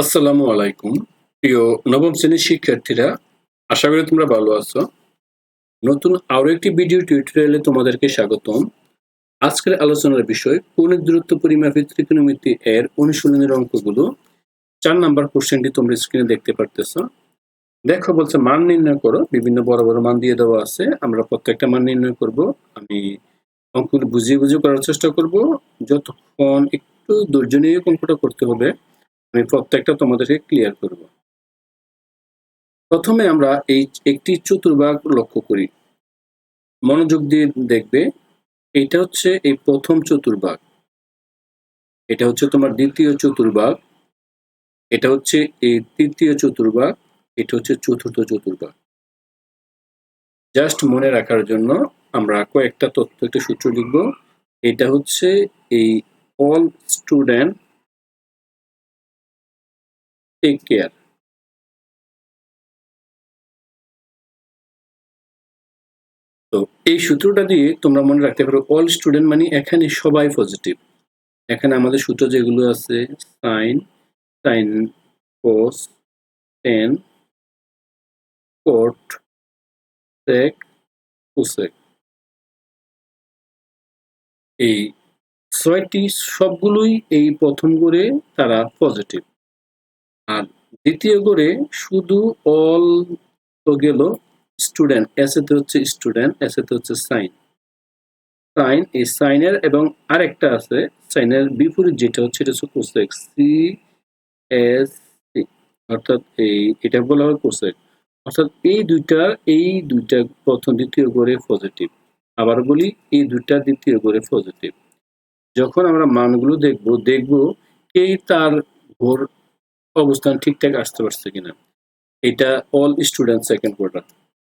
আসসালামু আলাইকুম। প্রিয় নবম শ্রেণির শিক্ষার্থীরা, আশা করি তোমরা ভালো আছো। নতুন আরও একটি ভিডিও টিউটোরিয়ালে তোমাদেরকে স্বাগতম। আজকের আলোচনার বিষয় কৌণিক দূরত্ব পরিমাপের ত্রিকোণমিতি এর অনুশীলনের অঙ্কগুলো। চার নাম্বার কোশ্চেনটি তোমরা স্ক্রিনে দেখতে পারতেছ। দেখো, বলছে মান নির্ণয় করো। বিভিন্ন বড় বড় মান দিয়ে দেওয়া আছে। আমরা প্রত্যেকটা মান নির্ণয় করব। আমি অঙ্কগুলো বুঝিয়ে বুঝিয়ে করার চেষ্টা করব। যতক্ষণ একটু ধৈর্য অঙ্কটা করতে হবে আমি প্রত্যেকটা তোমাদেরকে ক্লিয়ার করব। প্রথমে আমরা এই একটি চতুর্ভাগ লক্ষ্য করি। মনোযোগ দিয়ে দেখবে, এটা হচ্ছে এই প্রথম চতুর্ভাগ। এটা হচ্ছে তোমার দ্বিতীয় চতুর্ভাগ। এটা হচ্ছে এই তৃতীয় চতুর্ভাগ। এটা হচ্ছে চতুর্থ চতুর্ভাগ। জাস্ট মনে রাখার জন্য আমরা কয়েকটা তথ্য, একটা সূত্র লিখব। এটা হচ্ছে এই অল স্টুডেন্ট টেক কেয়ার তো এই সূত্রটা দিয়ে তোমরা মনে রাখতে পারো অল স্টুডেন্ট মানে এখানে সবাই পজিটিভ এখানে আমাদের সূত্র যেগুলো আছে sine sine cos tan cot sec cosec এই ছয়টি সবগুলোই এই প্রথম করে তারা পজিটিভ আর দ্বিতীয় করে শুধু অল তো গেল স্টুডেন্ট এসেতে হচ্ছে স্টুডেন্ট এসেতে হচ্ছে সাইন সাইন এই সাইনের এবং আরেকটা আছে সাইনের বিপরীত যেটা হচ্ছে, এটা হচ্ছে কোসেক সি এস সি অর্থাৎ এই, এটা বলা হয় কোসেক অর্থাৎ এই দুইটা এই দুইটা প্রথম দ্বিতীয় করে পজিটিভ আবার বলি, এই দুইটা দ্বিতীয় করে পজিটিভ যখন আমরা মানগুলো দেখব দেখব, এই তার ঘোর অবস্থান ঠিকঠাক আসতে পারছে কিনা। এটা অল স্টুডেন্ট সেকেন্ড কোয়ার্টার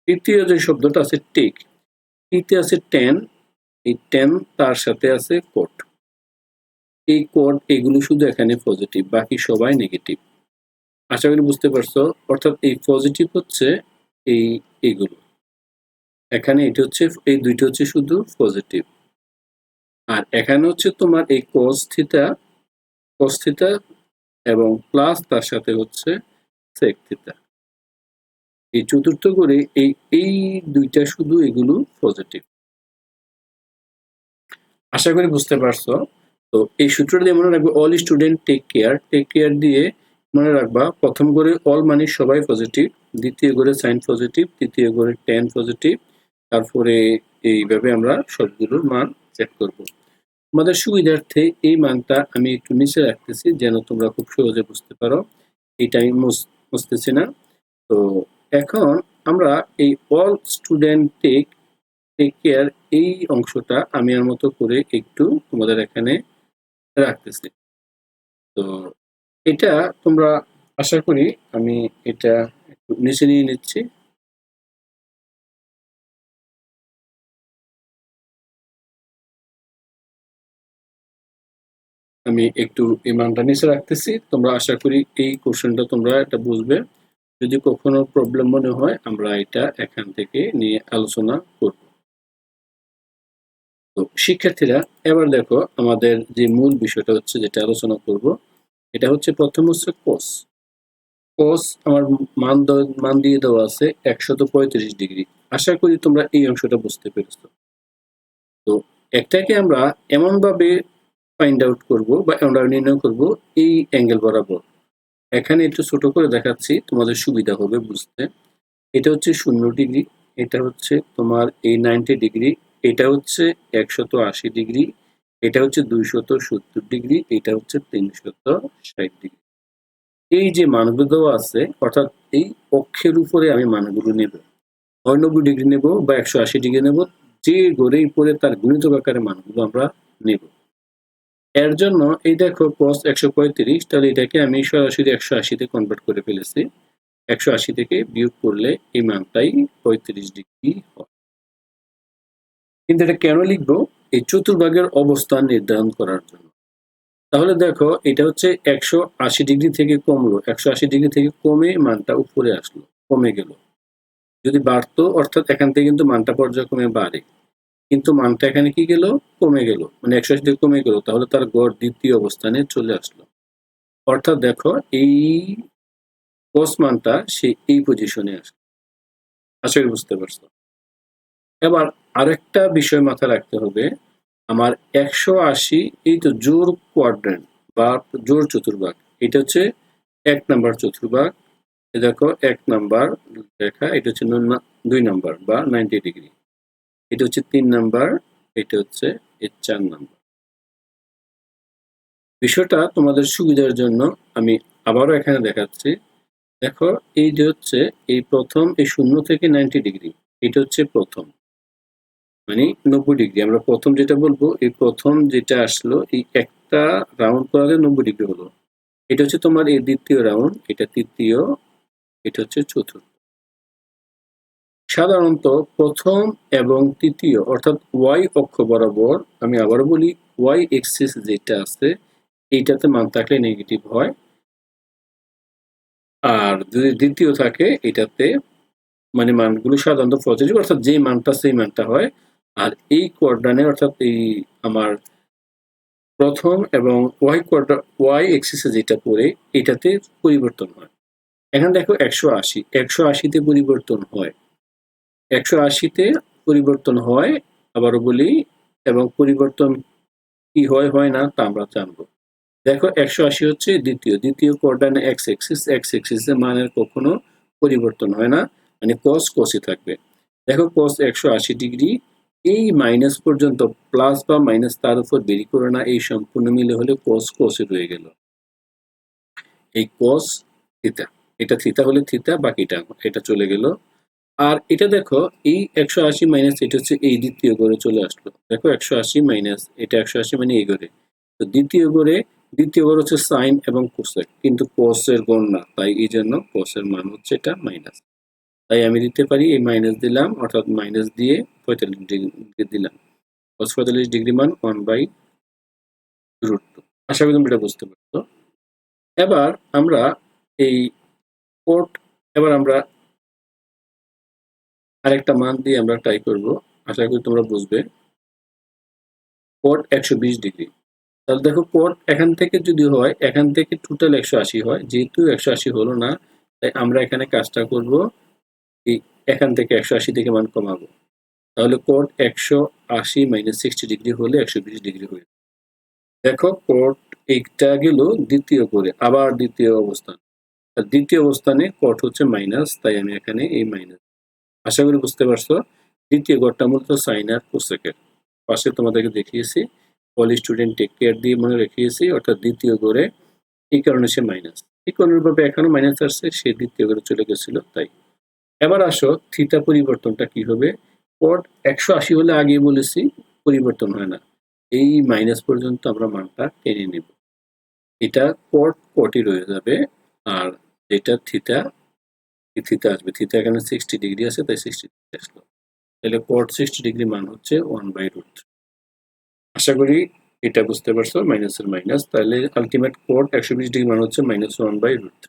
তৃতীয় যে শব্দটা আছে টেক তৃতীয় আছে টেন এই টেন তার সাথে আছে কোট এই কোড এগুলো শুধু এখানে পজিটিভ বাকি সবাই নেগেটিভ আশা করি বুঝতে পারছ, অর্থাৎ এই পজিটিভ হচ্ছে এই এগুলো। এখানে এটি হচ্ছে, এই দুইটা হচ্ছে শুধু পজিটিভ আর এখানে হচ্ছে তোমার এই কস থিতা কস থিতা এবং প্লাস তার সাথে হচ্ছে সেক এই চতুর্থ করে এই এই দুইটা শুধু এগুলো পজিটিভ আশা করি বুঝতে পারছ। তো এই সূত্রটা দিয়ে মনে রাখবে all student take care take care দিয়ে মনে রাখবা প্রথম করে অল মানে সবাই পজিটিভ দ্বিতীয় করে সাইন পজিটিভ তৃতীয় করে টেন পজিটিভ তারপরে এইভাবে আমরা সবগুলোর মান চেক করব। তোমাদের সুবিধার্থে এই মানটা আমি একটু নিচে রাখতেছি, যেন তোমরা খুব সহজে বুঝতে পারো। এটা আমি বুঝতেছি না। তো এখন আমরা এই all student take take care এই অংশটা আমি আর মতো করে একটু তোমাদের এখানে রাখতেছি। তো এটা তোমরা আশা করি আমি এটা একটু নিচে নিয়ে নিচ্ছি। আমি একটু এই মানটা নিচে রাখতেছি। তোমরা আশা করি এই কোশ্চেনটা তোমরা এটা বুঝবে। যদি কখনো প্রবলেম মনে হয়, আমরা এটা এখান থেকে নিয়ে আলোচনা করব। তো শিক্ষার্থীরা, এবার দেখো আমাদের যে মূল বিষয়টা হচ্ছে যেটা আলোচনা করব, এটা হচ্ছে প্রথম হচ্ছে কোস কোস আমার মান মান দিয়ে দেওয়া আছে একশত পঁয়ত্রিশ ডিগ্রি। আশা করি তোমরা এই অংশটা বুঝতে পেরেছ। তো একটাকে আমরা এমনভাবে ফাইন্ড আউট করব বা আমরা নির্ণয় করব এই অ্যাঙ্গেল বরাবর। এখানে একটু ছোট করে দেখাচ্ছি, তোমাদের সুবিধা হবে বুঝতে। এটা হচ্ছে শূন্য ডিগ্রি, এটা হচ্ছে তোমার এই নাইনটি ডিগ্রি, এটা হচ্ছে একশত আশি ডিগ্রি, এটা হচ্ছে দুইশত সত্তর ডিগ্রি, এটা হচ্ছে তিনশত ষাট ডিগ্রি। এই যে মানগুলো আছে, অর্থাৎ এই অক্ষের উপরে আমি মানগুলো নেব। নব্বই ডিগ্রি নেব বা একশো আশি ডিগ্রি নেব, যে গড়েই পরে তার গুণিতক আকারে মানগুলো আমরা নেব। এর জন্য এই দেখো কস একশো পঁয়ত্রিশ, তাহলে এটাকে আমি সরাসরি একশো আশিতে কনভার্ট করে ফেলেছি। একশো আশি থেকে বিয়োগ করলে এই মানটাই পঁয়ত্রিশ ডিগ্রি হয়। কিন্তু এটা কেন লিখব? এই চতুর্ভাগের অবস্থান নির্ধারণ করার জন্য। তাহলে দেখো, এটা হচ্ছে একশো আশি ডিগ্রি থেকে কমলো। একশো আশি ডিগ্রি থেকে কমে মানটা উপরে আসলো, কমে গেল। যদি বাড়তো, অর্থাৎ এখান থেকে কিন্তু মানটা পর্যায়ক্রমে বাড়ে। কিন্তু মানটা এখানে কি গেল? কমে গেল। মানে একশো আশি থেকে কমে গেল। তাহলে তার গড় দ্বিতীয় অবস্থানে চলে আসলো। অর্থাৎ দেখো, এই কোস মানটা সে এই পজিশনে আসলো। আশা করি বুঝতে পারছ। এবার আরেকটা বিষয় মাথায় রাখতে হবে। আমার একশো আশি, এই তো জোর কোয়াড্রেন্ট বা জোর চতুর্ভাগ, এটা হচ্ছে এক নাম্বার চতুর্ভাগ। দেখো, এক নাম্বার রেখা এটা হচ্ছে দুই নাম্বার বা নাইনটি ডিগ্রি এটা হচ্ছে তিন নাম্বার, এটা হচ্ছে এর চার নাম্বার। বিষয়টা তোমাদের সুবিধার জন্য আমি আবারও এখানে দেখাচ্ছি। দেখো, এই যে হচ্ছে, এই প্রথম, এই শূন্য থেকে নাইনটি ডিগ্রি এটা হচ্ছে প্রথম। মানে নব্বই ডিগ্রি আমরা প্রথম যেটা বলব, এই প্রথম যেটা আসলো, এই একটা রাউন্ড করালে নব্বই ডিগ্রি হলো। এটা হচ্ছে তোমার এই দ্বিতীয় রাউন্ড এটা তৃতীয়, এটা হচ্ছে চতুর্থ। সাধারণত প্রথম এবং তৃতীয়, অর্থাৎ ওয়াই অক্ষ বরাবর, আমি আবারও বলি, ওয়াই এক্সিস যেটা আছে, এইটাতে মান থাকলে নেগেটিভ হয়। আর যদি দ্বিতীয় থাকে, এটাতে মানে মানগুলো সাধারণত পজিটিভ অর্থাৎ যে মানটা সেই মানটা হয়। আর এই কোয়ার্ডানে অর্থাৎ এই আমার প্রথম এবং ওয়াই কোয়ার্টার ওয়াই এক্সিসে যেটা পড়ে, এটাতে পরিবর্তন হয়। এখানে দেখো একশো আশি, একশো আশিতে পরিবর্তন হয়। একশো আশিতে পরিবর্তন হয়, আবারও বলি, এবং পরিবর্তন কি হয় হয় না, তা আমরা জানব। দেখো, একশো আশি হচ্ছে দ্বিতীয়। দ্বিতীয় কোয়ার্ডানে এক্স এক্সিস এক্স এক্সিসের মানের কখনো পরিবর্তন হয় না মানে কস কসই থাকবে। দেখো কস একশো আশি ডিগ্রি, এই মাইনাস পর্যন্ত প্লাস বা মাইনাস তার উপর দেরি করে না, এই সম্পূর্ণ মিলে হলে কস কসে রয়ে গেল। এই কস থিতা এটা থিতা হলে থিতা বাকিটা, এটা চলে গেল আর এটা দেখো, এই একশো আশি মাইনাস এটা হচ্ছে এই দ্বিতীয় গড়ে চলে আসলো। দেখো একশো আশি মাইনাস এটা একশো আশি মানে এই গড়ে। তো দ্বিতীয় গড়ে, দ্বিতীয় গড় হচ্ছে সাইন এবং কোসেক কিন্তু কোসের গড় না, তাই এই জন্য কোসের মান হচ্ছে এটা মাইনাস তাই আমি দিতে পারি, এই মাইনাস দিলাম, অর্থাৎ মাইনাস দিয়ে পঁয়তাল্লিশ ডিগ্রি দিলাম। কস পঁয়তাল্লিশ ডিগ্রি মান ওয়ান বাই রুট টু আশা করি তোমরা এটা বুঝতে পারছ। এবার আমরা এই কোট এবার আমরা আরেকটা মান দিয়ে আমরা ট্রাই করব। আশা করি তোমরা বুঝবে। কোট একশো বিশ ডিগ্রি তাহলে দেখো কোট এখান থেকে যদি হয়, এখান থেকে টোটাল একশো আশি হয়। যেহেতু একশো আশি হলো না, তাই আমরা এখানে কাজটা করব এখান থেকে একশো আশি থেকে মান কমাবো। তাহলে কোট একশো আশি মাইনাস সিক্সটি ডিগ্রি হলে একশো বিশ ডিগ্রি হয়ে দেখো কোট এইটা গেল দ্বিতীয় করে, আবার দ্বিতীয় অবস্থান। দ্বিতীয় অবস্থানে কট হচ্ছে মাইনাস তাই আমি এখানে এই মাইনাস আশা করি বুঝতে পারছ। দ্বিতীয় ঘরটা মূলত সাইন আর কোসেকের পাশে তোমাদেরকে দেখিয়েছি, পলি স্টুডেন্ট টেক কেয়ার দিয়ে মনে রেখিয়েছি অর্থাৎ দ্বিতীয় গড়ে এই কারণে সে মাইনাস? ঠিক অনুরূপভাবে এখনও মাইনাস আসছে? সে দ্বিতীয় ঘরে চলে গেছিল, তাই। এবার আসো থিতা পরিবর্তনটা কি হবে? পট একশো আশি হলে আগে বলেছি, পরিবর্তন হয় না। এই মাইনাস পর্যন্ত আমরা মানটা টেনে নেব। এটা পট পটই রয়ে যাবে, আর এটা থিতা এই থিতা আসবে। থিতা এখানে সিক্সটি ডিগ্রি আছে, তাই সিক্সটি ডিগ্রি আসলো। তাহলে পট সিক্সটি ডিগ্রি মান হচ্ছে ওয়ান বাই রুট আশা করি এটা বুঝতে পারছ মাইনাসের মাইনাস তাহলে আলটিমেট কোড একশো বিশ ডিগ্রি মান হচ্ছে মাইনাস ওয়ান বাই রুট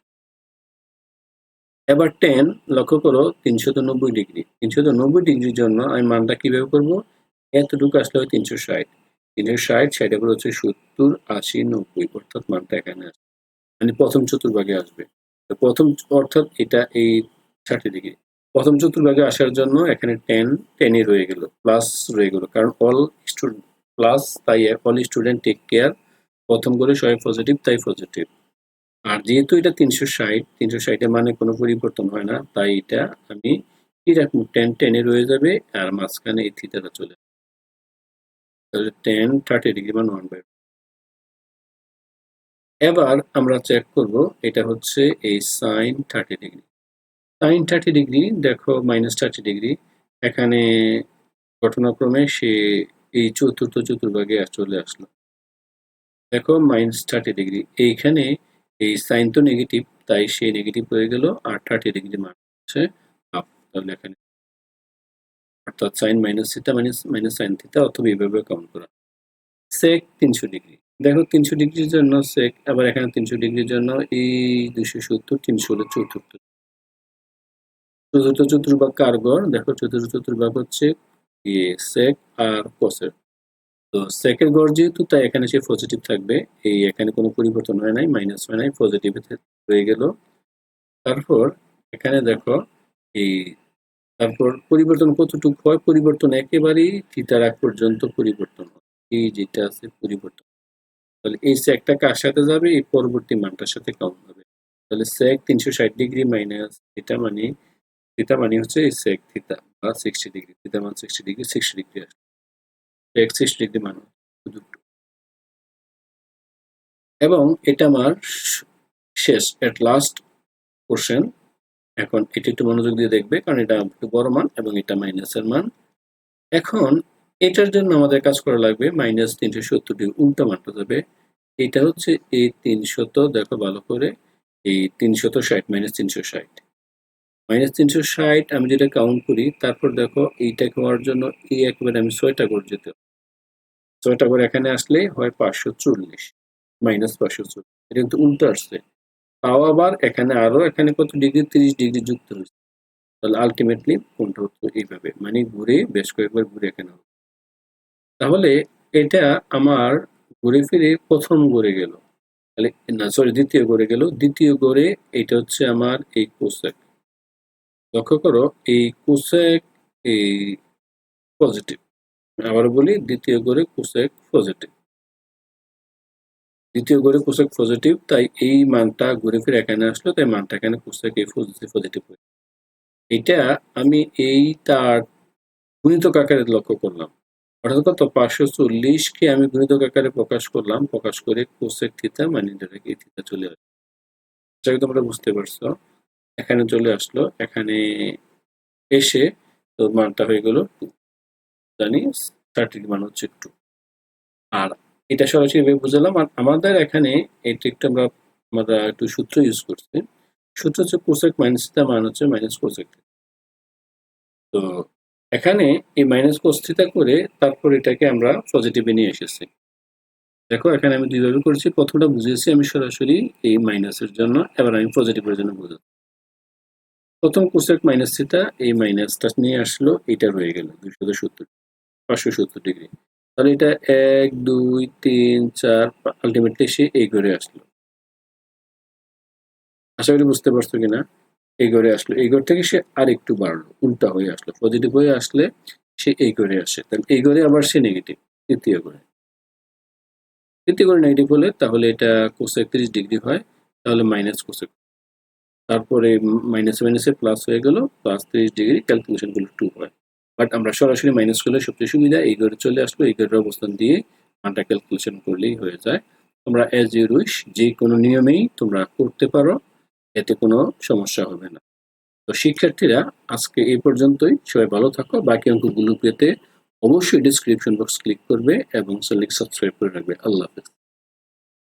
এবার টেন লক্ষ্য করো তিনশত নব্বই ডিগ্রি তিনশত নব্বই ডিগ্রির জন্য আমি মানটা কীভাবে করব? এতটুকু আসলে হয় তিনশো ষাট। তিনশো ষাট ষাট এবার হচ্ছে সত্তর, আশি, নব্বই। অর্থাৎ মানটা এখানে আসবে। মানে প্রথম চতুর্ভাগে আসবে। তো প্রথম অর্থাৎ এটা এই ষাট ডিগ্রি প্রথম চতুর্ভাগে আসার জন্য এখানে টেন টেনে রয়ে গেল প্লাস রয়ে গেল, কারণ অল স্টুডেন্ট প্লাস তাই অল স্টুডেন্ট টেক কেয়ার প্রথম করে সবাই পজিটিভ তাই পজিটিভ আর যেহেতু এটা তিনশো ষাট, তিনশো ষাটের মানে কোনো পরিবর্তন হয় না, তাই এটা আমি রাখব টেন টেনে রয়ে যাবে, আর মাঝখানে এই থিতাটা চলে টেন থার্টি ডিগ্রি মান ওয়ান বাই এবার আমরা চেক করব, এটা হচ্ছে এই sine thirty degree sine thirty degree দেখো মাইনাস থার্টি ডিগ্রি এখানে ঘটনাক্রমে সে এই চতুর্থ চতুর্ভাগে চলে আসলো। দেখো মাইনাস থার্টি ডিগ্রি এইখানে এই সাইন তো নেগেটিভ তাই সে নেগেটিভ হয়ে গেল, আর থার্টি ডিগ্রি মান হচ্ছে আপ তাহলে এখানে অর্থাৎ sine minus theta minus minus sine theta অথবা এইভাবে কাউন্ট করা। সেক তিনশো ডিগ্রি দেখো তিনশো ডিগ্রির জন্য সেক আবার এখানে তিনশো ডিগ্রির জন্য এই দুশো সত্তর, তিনশো হলো চতুর্থ চতুর্থ চতুর্ভাগ কার গড়? দেখো চতুর্থ চতুর্ভাগ হচ্ছে সেক আর কোসের তো সেকের গড় যেহেতু, তাই এখানে সে পজিটিভ থাকবে। এই এখানে কোনো পরিবর্তন হয় নাই মাইনাস হয় নাই পজিটিভ হয়ে গেল। তারপর এখানে দেখো এই তারপর পরিবর্তন কতটুকু হয়? পরিবর্তন একেবারেই থিতার আগ পর্যন্ত পরিবর্তন হয়। এই যেটা আছে পরিবর্তন। তাহলে এই সেকটা কার সাথে যাবে? এই পরবর্তী মানটার সাথে কাউন্ট হবে। তাহলে সেক তিনশো ষাট ডিগ্রি মাইনাস এটা মানে থিটা মানে হচ্ছে এই সেক থিটা বা সিক্সটি ডিগ্রি, থিটা মান সিক্সটি ডিগ্রি সিক্সটি ডিগ্রি আসবে। সেক সিক্সটি ডিগ্রি মান দুটো এবং এটা আমার শেষ এট লাস্ট পোর্শন এখন এটি একটু মনোযোগ দিয়ে দেখবে, কারণ এটা একটু বড় মান এবং এটা মাইনাসের মান। এখন এটার জন্য আমাদের কাজ করা লাগবে মাইনাস তিনশো সত্তর ডিগ্রি উল্টো মানটা যাবে এটা হচ্ছে এই তিনশত, দেখো ভালো করে, এই তিনশত ষাট মাইনাস তিনশো ষাট। মাইনাস তিনশো ষাট আমি যেটা কাউন্ট করি, তারপর দেখো এইটাকে হওয়ার জন্য এই একেবারে আমি ছয়টা করে যেতে হবে। ছয়টা করে এখানে আসলে হয় পাঁচশো চল্লিশ মাইনাস পাঁচশো চল্লিশ। এটা কিন্তু উল্টো আসছে। তাও আবার এখানে আরও এখানে কত ডিগ্রি তিরিশ ডিগ্রি যুক্ত হয়েছে। তাহলে আলটিমেটলি কোনটা হতো এইভাবে। মানে ঘুরে বেশ কয়েকবার ঘুরে এখানে হতো। তাহলে এটা আমার ঘুরে ফিরে প্রথম গড়ে গেল। তাহলে, না সরি দ্বিতীয় গড়ে গেল। দ্বিতীয় গড়ে এটা হচ্ছে আমার এই কোসেক লক্ষ্য করো, এই কোসেক এই পজিটিভ আবার বলি, দ্বিতীয় গড়ে কোসেক পজিটিভ দ্বিতীয় গড়ে কোসেক পজিটিভ তাই এই মানটা ঘুরে ফিরে এখানে আসলো, তাই মানটা এখানে কোসেক এই পজিটিভ হয়ে এটা আমি এই তার গুণিত কাকারে লক্ষ্য করলাম। অর্থাৎ কত? পাঁচশো চল্লিশকে আমি গুণিতক আকারে প্রকাশ করলাম, প্রকাশ করে কোসেক থিতা মানে এই থিতা চলে আসবে সেটাকে তোমরা বুঝতে পারছ। এখানে চলে আসলো, এখানে এসে তো মানটা হয়ে গেল জানি থার্টির মান হচ্ছে টু আর এটা সরাসরি এভাবে বুঝলাম, আর আমাদের এখানে এটা একটু আমরা আমরা একটু সূত্র ইউজ করছি। সূত্র হচ্ছে কোসেক মাইনাস থিতা মান হচ্ছে মাইনাস কোসেক তো এখানে এই মাইনাস কোস্থিতা করে তারপর এটাকে আমরা পজিটিভে নিয়ে এসেছি। দেখো, এখানে আমি দুইভাবে করেছি। প্রথমটা বুঝিয়েছি আমি সরাসরি এই মাইনাসের জন্য, এবার আমি পজিটিভের জন্য বুঝাচ্ছি। প্রথম কোসেক মাইনাস থিটা এই মাইনাসটা নিয়ে আসলো, এটা রয়ে গেল দুইশো সত্তর পাঁচশো সত্তর ডিগ্রি তাহলে এটা এক, দুই, তিন, চার আলটিমেটলি সে এই ঘরে আসলো। আশা করি বুঝতে পারছ কিনা? এই ঘরে আসলো। এই ঘর থেকে সে আর একটু বাড়লো, উল্টা হয়ে আসলো। পজিটিভ হয়ে আসলে সে এই ঘরে আসে। তাহলে এই ঘরে আবার সে নেগেটিভ তৃতীয় ঘরে তৃতীয় ঘরে নেগেটিভ হলে তাহলে এটা কোসে একত্রিশ ডিগ্রি হয়, তাহলে মাইনাস কোসে তারপরে মাইনাস মাইনাসে প্লাস হয়ে গেল প্লাস তিরিশ ডিগ্রি ক্যালকুলেশনগুলো টু হয়। বাট আমরা সরাসরি মাইনাস করলে সবচেয়ে সুবিধা এই ঘরে চলে আসলো এই ঘরের অবস্থান দিয়ে মানটা ক্যালকুলেশন করলেই হয়ে যায়। তোমরা অ্যাজ ইউ উইশ যে কোনো নিয়মেই তোমরা করতে পারো। এতে কোনো সমস্যা হবে না। তো শিক্ষার্থীরা আজকে এই পর্যন্তই। সবাই ভালো থাকো। বাকি অঙ্কগুলো পেতে অবশ্যই ডিসক্রিপশন বক্স ক্লিক করবে এবং সেলিক সাবস্ক্রাইব করে রাখবে। আল্লাহ হাফেজ।